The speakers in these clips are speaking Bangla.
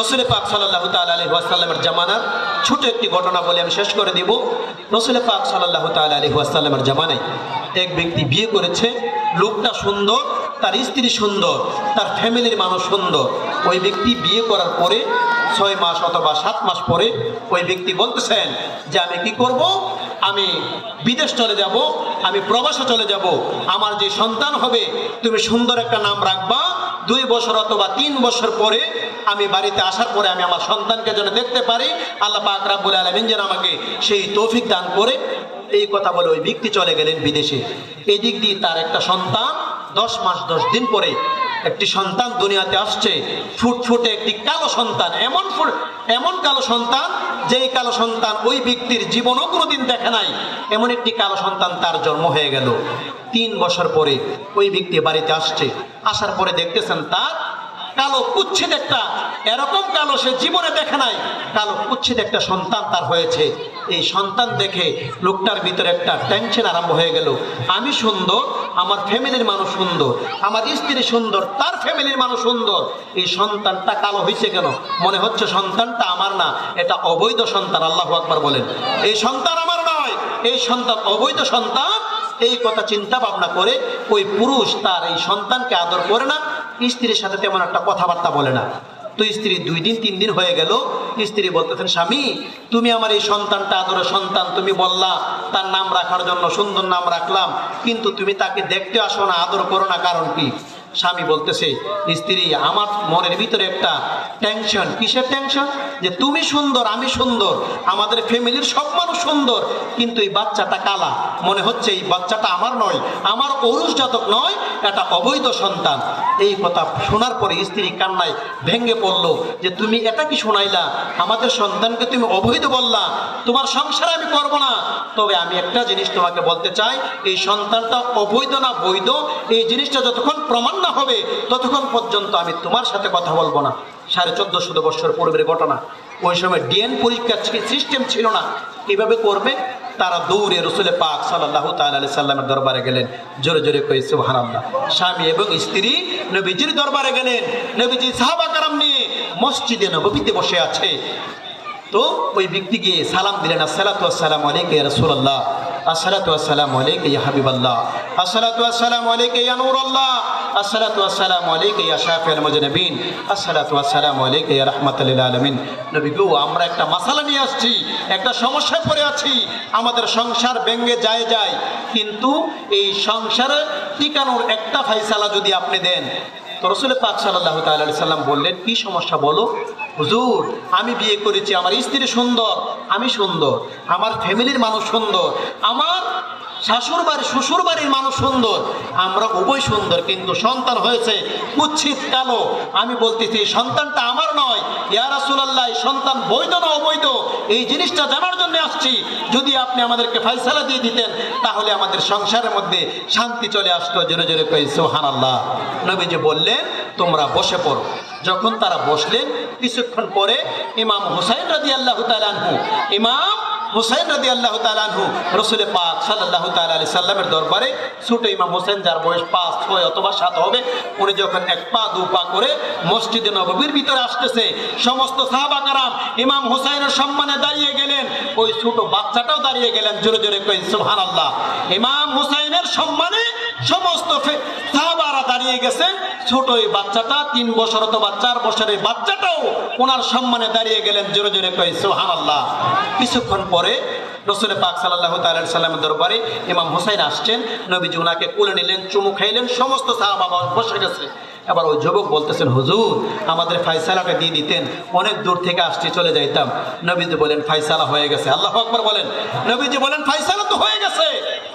রসুল পাক সাল্লাহ তালী ওয়াসাল্লামের জামানার ছোট একটি ঘটনা বলে আমি শেষ করে দিব। রসুল পাক সাল্লাহ তালী ওয়াসাল্লামের জামানায় এক ব্যক্তি বিয়ে করেছে। লোকটা সুন্দর, তার স্ত্রী সুন্দর, তার ফ্যামিলির মানুষ সুন্দর। ওই ব্যক্তি বিয়ে করার পরে, ছয় মাস অথবা সাত মাস পরে ওই ব্যক্তি বলতেছেন যে আমি কি করব? আমি বিদেশ চলে যাব, আমি প্রবাসে চলে যাব, আমার যে সন্তান হবে, তুমি সুন্দর একটা নাম রাখবা। দুই বছর অথবা তিন বছর পরে আমি বাড়িতে আসার পরে আমি আমার সন্তানকে যেন দেখতে পারি, আল্লাহ পাক রাব্বুল আলমিন যেন আমাকে সেই তৌফিক দান করে এই কথা বলে ওই ব্যক্তি চলে গেলেন বিদেশে। এই দিক দিয়ে তার একটা সন্তান দশ মাস, দশ দিন পরে একটি সন্তান দুনিয়াতে আসছে, ফুটফুটে একটি কালো সন্তান, এমন এমন কালো সন্তান যেই কালো সন্তান ওই ব্যক্তির জীবনও কোনোদিন দেখে নাই, এমন একটি কালো সন্তান তার জন্ম হয়ে গেল। তিন বছর পরে ওই ব্যক্তি বাড়িতে আসছে, আসার পরে দেখতেছেন তার কালো কুচ্ছিত একটা, এরকম কালো সে জীবনে দেখে নাই, কালো কুচ্ছিত একটা সন্তান তার হয়েছে। এই সন্তান দেখে লোকটার ভিতরে একটা টেনশন আরম্ভ হয়ে গেল। আমি সুন্দর, আমার ফ্যামিলির মানুষ সুন্দর, আমার স্ত্রী সুন্দর, তার ফ্যামিলির মানুষ সুন্দর। এই সন্তানটা কালো হয়েছে কেন? মনে হচ্ছে সন্তানটা আমার না, এটা অবৈধ সন্তান, আল্লাহ আকবার বলেন। এই সন্তান আমার নয়, এই সন্তান অবৈধ সন্তান, এই কথা চিন্তা ভাবনা করে ওই পুরুষ তার এই সন্তানকে আদর করে না স্ত্রীর সাথে তেমন একটা কথাবার্তা বলে না। তো স্ত্রী দুই দিন, তিন দিন হয়ে গেল, স্ত্রী বলতেছেন, স্বামী, তুমি আমার এই সন্তানটা, আদরের সন্তান, তুমি বললা, তার নাম রাখার জন্য, সুন্দর নাম রাখলাম, কিন্তু তুমি তাকে দেখতে আসো না, আদর করো না, কারণ কি? স্বামী বলতেছে, স্ত্রী, আমার মনের ভিতরে একটা টেনশন কিসের টেনশন যে তুমি সুন্দর, আমি সুন্দর, আমাদের ফ্যামিলির সব মানুষ সুন্দর, কিন্তু এই বাচ্চাটা কালা। মনে হচ্ছে এই বাচ্চাটা আমার নয়, আমার অরুষ জাতক নয়, এটা অবৈধ সন্তান। এই কথা শোনার পরে স্ত্রী কান্নায় ভেঙে পড়ল যে, তুমি এটা কি শোনাইলা? আমাদের সন্তানকে তুমি অবৈধ বললা। তোমার সংসার আমি করব না। তবে আমি একটা জিনিস তোমাকে বলতে চাই। এই সন্তানটা অবৈধ না বৈধ? এই জিনিসটা যতক্ষণ প্রমাণ না হবে, ততক্ষণ পর্যন্ত আমি তোমার সাথে কথা বলব না। সাড়ে চোদ্দশো বছর পূর্বের ঘটনা। ওই সময় ডিএন পরীক্ষার সিস্টেম ছিল না। কীভাবে করবে? তারা দৌড়ে রসুলে পাক সাল্লাহ তালি সাল্লামের দরবারে গেলেন। জোরে জোরে কই আল্লাহ স্বামী এবং স্ত্রী নবীজির দরবারে গেলেন। নবীজি সাহাবা কারাম নিয়ে মসজিদে নবীতে বসে আছে। তো ওই ব্যক্তি গিয়ে সালাম দিলেন, আসসালাতু আসসালামু আলাইকা ইয়া রাসূলুল্লাহ। আসসালাতু আসসালামু আলাইকা ইয়া হাবিবাল্লাহ। আসসালাতু আসসালামু আলাইকা আমরা একটা নিয়ে আসছি, একটা সমস্যায় পড়ে আছি। আমাদের সংসার ব্যঙ্গে যায় যায়, কিন্তু এই সংসারে টিকানোর একটা ফাইসালা যদি আপনি দেন, তো রসুল পাক সাল্লাহ সাল্লাম বললেন, কি সমস্যা বলো? হুজুর, আমি বিয়ে করেছি, আমার স্ত্রী সুন্দর, আমি সুন্দর, আমার ফ্যামিলির মানুষ সুন্দর, আমার শাশুর বাড়ি শ্বশুর বাড়ির মানুষ সুন্দর। আমরা উভয় সুন্দর, কিন্তু সন্তান হয়েছে কুচ্ছিত কালো। আমি বলতেছি, সন্তানটা আমার নয়। ইয়া রাসূলুল্লাহ সন্তান বৈধ না অবৈধ? এই জিনিসটা জানার জন্য আসছি। যদি আপনি আমাদেরকে ফাইসালা দিয়ে দিতেন, তাহলে আমাদের সংসারের মধ্যে শান্তি চলে আসতো। জোরে জোরে কই সোহান আল্লাহ নবীজি বললেন, তোমরা বসে পড়ো। যখন তারা বসলেন, কিছুক্ষণ পরে ইমাম হুসাইন রাদি আল্লাহ তালানহু ইমাম হুসাইন রাদি আল্লাহ তালানহু রসুলে পাক সাল্লাহ তালি সাল্লামের দরবারে ছোট ইমাম হোসেন যার বয়স পাঁচ ছয় অথবা সাত হবে, উনি যখন এক পা দু পা করে মসজিদে নববীর ভিতরে আসতেছে, সমস্ত সাহাবাকারাম ইমাম হুসাইনের সম্মানে দাঁড়িয়ে গেলেন। ওই ছোট বাচ্চাটাও দাঁড়িয়ে গেলেন, জোরে জোরে কই সুবহান আল্লাহ ইমাম হুসাইনের সম্মানে সমস্ত সাহাবারা দাঁড়িয়ে গেছে, ছোট এই বাচ্চাটা, তিন বছর অথবা চার বছরের বাচ্চাটাও ওনার সম্মানে দাঁড়িয়ে গেলেন, জোরে জোরে কই সুবহান আল্লাহ কিছুক্ষণ পরে রসুলের পাক সাল্লাহ তাল্লাহ সাল্লামের দরবারে ইমাম হুসাইন আসছেন। নবীজি ওনাকে কুলে নিলেন, চুমু খাইলেন, সমস্ত সাহাবা বসে গেছে। এবার ওই যুবক বলতেছেন, হুজুর, আমাদের ফাইসালাটা দিয়ে দিতেন, অনেক দূর থেকে আসছি, চলে যাইতাম। নবীজি বলেন ফাইসালা হয়ে গেছে। আল্লাহ আকবর বলেন। নবীজি বলেন ফাইসালা তো হয়ে গেছে।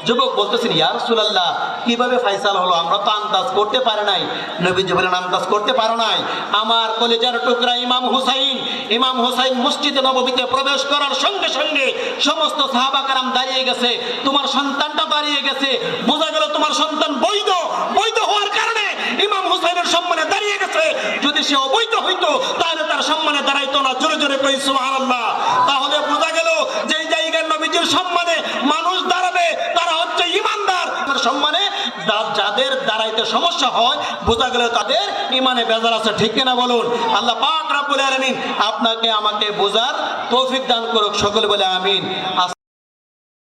যুবক বলতেছেন, ইয়া রাসূলুল্লাহ, কীভাবে ফাইসালা হলো? আমরা তো আন্দাজ করতে পারে নাই। নবীজি বলেন, আন্দাজ করতে পারো নাই। আমার কলেজার টুকরা ইমাম হুসাইন ইমাম হুসাইন মসজিদে নববীতে প্রবেশ করার সঙ্গে সঙ্গে সমস্ত সাহাবা কারাম দাঁড়িয়ে গেছে। তোমার সন্তানটা দাঁড়িয়ে গেছে। বোঝা গেল তোমার সন্তান বৈধ। বৈধ হওয়ার কারণে ইমাম হুসাইনের সম্মানে দাঁড়িয়ে গেছে। যদি সে অবৈধ হইতো, তাহলে তার সম্মানে দাঁড়াইতো না। জোরে জোরে কই, সুবহানাল্লাহ। তাদেরকে সমস্যা হয়, বোঝা গেলে তাদের ইমানে বেজার আছে, ঠিক কিনা বলুন? আল্লাহ পাক রাবুল আলমিন আপনাকে আমাকে বোঝার তৌফিক দান করুক, সকলে বলে আমিন।